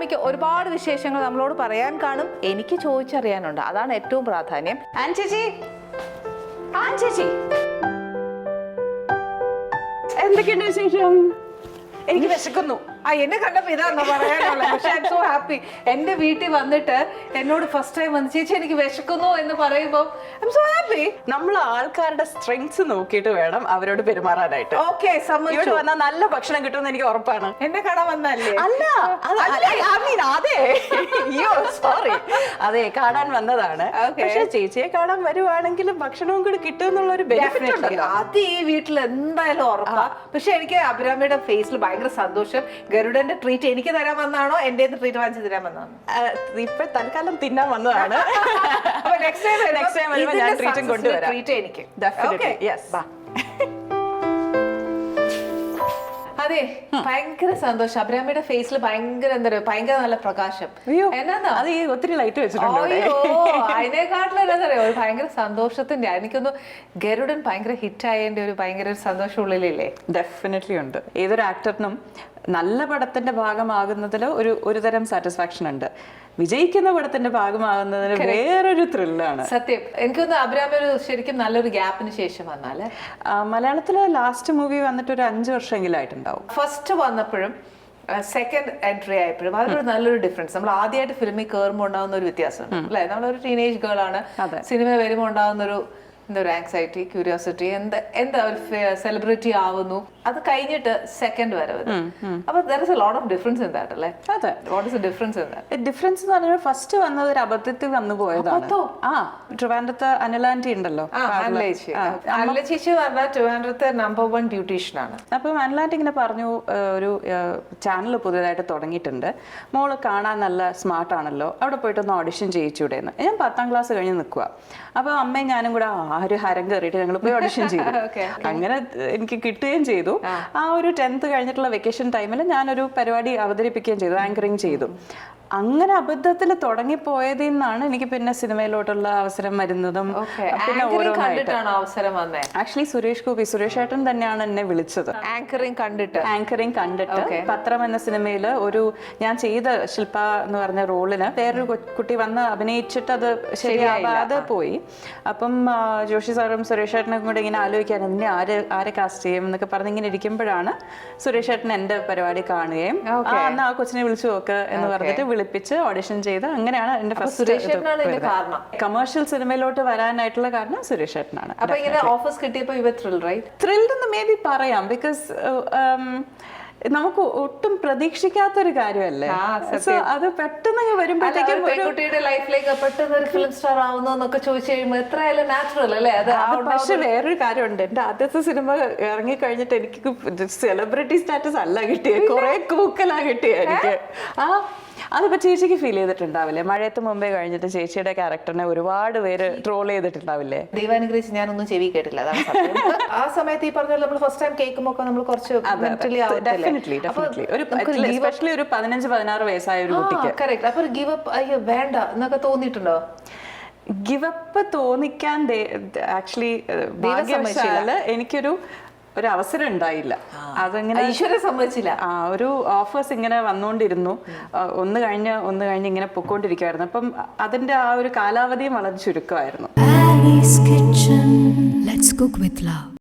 അഭിരാമിക്ക് ഒരുപാട് വിശേഷങ്ങൾ നമ്മളോട് പറയാൻ കാണും. എനിക്ക് ചോദിച്ചറിയാനുണ്ട്. അതാണ് ഏറ്റവും പ്രാധാന്യം. ആൻ ചേച്ചി. എന്തൊക്കെയുണ്ട് വിശേഷം? എനിക്ക് വിശക്കുന്നു. ആ എന്നെ കണ്ടപ്പോ ഇതാണോ പറയാനുള്ളത്. പക്ഷെ ഐ സോ ഹാപ്പി എന്റെ വീട്ടിൽ വന്നിട്ട് എന്നോട് ഫസ്റ്റ് ടൈം വന്ന് ചേച്ചി എനിക്ക് വിശക്കുന്നു എന്ന് പറയുമ്പോൾ ഐ സോ ഹാപ്പി നമ്മൾ ആൾക്കാരുടെ സ്ട്രെങ്സ് നോക്കിയിട്ട് വേണം അവരോട് പെരുമാറാനായിട്ട്. ഓക്കെ ഇവിടെ സമ്മതിച്ചു വന്നാൽ നല്ല ഭക്ഷണം കിട്ടുമെന്ന് എനിക്ക് ഉറപ്പാണ്. എന്നെ കാണാൻ വന്നല്ലേ അല്ല അതെ. അയ്യോ സോറി അതെ കാണാൻ വന്നതാണ്. പക്ഷെ ചേച്ചിയെ കാണാൻ വരുവാണെങ്കിൽ ഭക്ഷണവും കൂടി കിട്ടും എന്നുള്ള ഒരു ബെനിഫിറ്റ്. ഉണ്ടല്ലോ. അത് ഈ വീട്ടിൽ എന്തായാലും ഉറപ്പാ. പക്ഷെ എനിക്ക് അഭിരാമിയുടെ ഫേസിൽ ഭയങ്കര സന്തോഷം. ഗരുഡന്റെ ട്രീറ്റ് എനിക്ക് തരാൻ വന്നാണോ എന്റെ ട്രീറ്റ് വാങ്ങിച്ചു തരാൻ വന്നതാണോ? ഇപ്പൊ തൽക്കാലം തിന്നാൻ വന്നതാണ്. next time നെക്സ്റ്റ് ടൈം ഞാൻ ട്രീറ്റും കൊണ്ടുവരാം. ട്രീറ്റ് എനിക്ക്. അതെ ഭയങ്കര സന്തോഷം. അബ്രാമിയുടെ ഫേസിൽ ഭയങ്കര എന്താ പറയുക ഭയങ്കര നല്ല പ്രകാശം. എന്നാ അത് ഈ ഒത്തിരി ലൈറ്റ് അതിനെക്കാട്ടിലും എന്താ പറയുക ഒരു ഭയങ്കര സന്തോഷത്തിന്റെ എനിക്കൊന്ന് ഗരുഡൻ ഭയങ്കര ഹിറ്റ് ആയതിന്റെ ഒരു ഭയങ്കര ഒരു സന്തോഷം ഉള്ളിലില്ലേ? ഡെഫിനറ്റ്ലി ഉണ്ട്. ഏതൊരു ആക്ടറിനും നല്ല പടത്തിന്റെ ഭാഗമാകുന്നതിൽ ഒരു ഒരു തരം സാറ്റിസ്ഫാക്ഷൻ ഉണ്ട്. വിജയിക്കുന്ന പടത്തിന്റെ ഭാഗമാകുന്നതിന് വേറൊരു ത്രില്ലാണ് സത്യം. എനിക്കൊന്ന് അബ്രാമി ഒരു ശരിക്കും നല്ലൊരു ഗ്യാപ്പിന് ശേഷം വന്നാൽ? മലയാളത്തിലെ ലാസ്റ്റ് മൂവി വന്നിട്ട് ഒരു അഞ്ച് വർഷമെങ്കിലും ആയിട്ടുണ്ടാവും. ഫസ്റ്റ് വന്നപ്പോഴും സെക്കൻഡ് എൻട്രി ആയപ്പോഴും അതൊരു നല്ലൊരു ഡിഫറൻസ് നമ്മൾ ആദ്യമായിട്ട് ഫിലിമിൽ കയറുമ്പോൾ ഉണ്ടാകുന്ന ഒരു വ്യത്യാസമുണ്ട്. അല്ലെ? നമ്മളൊരു ടീനേജ് ഗേൾ ആണ്. സിനിമ വരുമ്പോൾ ഉണ്ടാകുന്ന ഒരു എന്താ ഒരു ആങ്സൈറ്റി ക്യൂരിയോസിറ്റി എന്താ എന്താ ഒരു സെലിബ്രിറ്റി ആവുന്നു? അത് കഴിഞ്ഞിട്ട് സെക്കൻഡ് വരെ വരും. അപ്പൊ there is a lot of difference in that അല്ലേ? അതെ. What is difference in that difference എന്ന് പറഞ്ഞാൽ ഫസ്റ്റ് വന്നത് ഒരു അബദ്ധത്തിൽ വന്നു പോയതാണ്? ആ ട്രിവാൻഡ്രത്ത് അനലാന്റി ഉണ്ടല്ലോ. ചേച്ചി പറഞ്ഞാൽ ട്രിവാൻഡ്രത്തെ നമ്പർ വൺ ബ്യൂട്ടീഷ്യൻ ആണ്. അപ്പം അനലാന്റി ഇങ്ങനെ പറഞ്ഞു ഒരു ചാനൽ പുതിയതായിട്ട് തുടങ്ങിയിട്ടുണ്ട്. മോൾ കാണാൻ നല്ല സ്മാർട്ട് ആണല്ലോ. അവിടെ പോയിട്ട് ഒന്ന് ഓഡിഷൻ ചെയ്യിച്ചൂടെ എന്ന് ഞാൻ പത്താം ക്ലാസ് കഴിഞ്ഞ് നിൽക്കുക അപ്പൊ അമ്മയും ഞാനും കൂടെ ആ ഒരു ഹരം കയറിയിട്ട് ഞങ്ങൾ പോയി ഓഡിഷൻ ചെയ്തു. അങ്ങനെ എനിക്ക് കിട്ടുകയും ചെയ്തു. ആ. ഒരു ടെൻത്ത് കഴിഞ്ഞിട്ടുള്ള വെക്കേഷൻ ടൈമിൽ ഞാനൊരു പരിപാടി അവതരിപ്പിക്കുകയും ചെയ്തു ആങ്കറിങ് ചെയ്തു. അങ്ങനെ അബദ്ധത്തിൽ തുടങ്ങിപ്പോയതിൽ നിന്നാണ് എനിക്ക് പിന്നെ സിനിമയിലോട്ടുള്ള അവസരം വരുന്നതും. പിന്നെ കണ്ടിട്ടാണോ അവസരം വന്നേ? ആക്ച്വലി സുരേഷ് ഗോപി സുരേഷ് ഏട്ടൻ തന്നെയാണ് എന്നെ വിളിച്ചത്. ആങ്കറിംഗ് കണ്ടിട്ട്. ആങ്കറിങ് കണ്ടിട്ട്. പത്രം എന്ന സിനിമയിൽ ഒരു ഞാൻ ചെയ്ത ശില്പ എന്ന് പറഞ്ഞ റോളിന് വേറൊരു കുട്ടി വന്ന് അഭിനയിച്ചിട്ട് അത് ശരിയാവാതെ പോയി. അപ്പം ജോഷി സാറും സുരേഷ് ഏട്ടനും കൂടെ ഇങ്ങനെ ആലോചിക്കാൻ എന്നെ ആര് ആരെ കാസ്റ്റ് ചെയ്യും എന്നൊക്കെ പറഞ്ഞ് ഇങ്ങനെ ഇരിക്കുമ്പോഴാണ് സുരേഷ് ഏട്ടൻ എന്റെ പരിപാടി കാണുകയും ആ, ആ കൊച്ചിനെ വിളിച്ചു നോക്ക് എന്ന് പറഞ്ഞിട്ട് വിളിപ്പിച്ച് ഓഡിഷൻ ചെയ്ത് അങ്ങനെയാണ് എന്റെ ഫസ്റ്റ് കമേഴ്ഷ്യൽ സിനിമയിലോട്ട് വരാനായിട്ടുള്ള കാരണം സുരേഷ് ഏട്ടനാണ്. ഓഫേഴ്സ് കിട്ടിയപ്പോൾ ഇവ ത്രിൽ റൈറ്റ് ത്രിൽഡ് എന്ന് മേ ബി പറയാം ബിക്കോസ് നമുക്ക് ഒട്ടും പ്രതീക്ഷിക്കാത്തൊരു കാര്യമല്ലേ? സോ അത് പെട്ടെന്ന് വരുമ്പോഴത്തേക്കും ഒരു പെൺകുട്ടിയുടെ ലൈഫിലേക്ക് പെട്ടെന്ന് ഒരു ഫിലിം സ്റ്റാർ ആവുന്നു എന്നൊക്കെ ചോദിച്ചു കഴിയുമ്പോൾ എത്രയായാലും നാച്ചുറൽ അല്ലേ? അത് പക്ഷെ വേറൊരു കാര്യമുണ്ട്. എന്റെ ആദ്യത്തെ സിനിമ ഇറങ്ങി കഴിഞ്ഞിട്ട് എനിക്ക് സെലിബ്രിറ്റി സ്റ്റാറ്റസ് അല്ല കിട്ടിയത്. കുറെ കൂക്കലാ കിട്ടിയ എനിക്ക്. ആ അതിപ്പോ ചേച്ചിക്ക് ഫീൽ ചെയ്തിട്ടുണ്ടാവില്ലേ? മഴയത്ത് മുമ്പേ കഴിഞ്ഞിട്ട് ചേച്ചിയുടെ ക്യാരക്ടറിനെ ഒരുപാട് പേര് ട്രോൾ ചെയ്തിട്ടുണ്ടാവില്ലേ? ദൈവാനുഗ്രഹിച്ച് ഞാനൊന്നും ചെവി കേട്ടില്ല അതാണ് സത്യം. ആ സമയത്ത് ഈ പറഞ്ഞ നമ്മൾ ഫസ്റ്റ് ടൈം കേൾക്കുമ്പോൾ നമ്മൾ കുറച്ച് mentally ആവത്തില്ലേ? ഡെഫിനറ്റ്ലി അപ്പൊ ഡെഫിനറ്റ്ലി ഒരു നമുക്കൊരു give up- എസ്പെഷ്യലി ഒരു പതിനഞ്ച് പതിനാറ് വയസ്സായ ഒരു കുട്ടിക്ക്. ആ, correct. അപ്പൊ ഗിവ് അപ്പ് അയ്യോ വേണ്ട എന്നൊക്കെ തോന്നിയിട്ടുണ്ടോ? ഗിവപ്പ് തോന്നിക്കാൻ ആക്ച്വലി ഭാഗ്യവശാൽ എനിക്കൊരു ഒരു അവസരം ഉണ്ടായില്ല അതങ്ങനെ ഈശ്വരൻ സമ്മതിച്ചില്ല ആ ഒരു ഓഫേഴ്സ് ഇങ്ങനെ വന്നുകൊണ്ടിരുന്നു. ഒന്ന് കഴിഞ്ഞ് ഒന്ന് കഴിഞ്ഞ് ഇങ്ങനെ പൊക്കോണ്ടിരിക്കുവായിരുന്നു. അപ്പം അതിന്റെ ആ ഒരു കാലാവധിയും വളരെ ചുരുക്കമായിരുന്നു.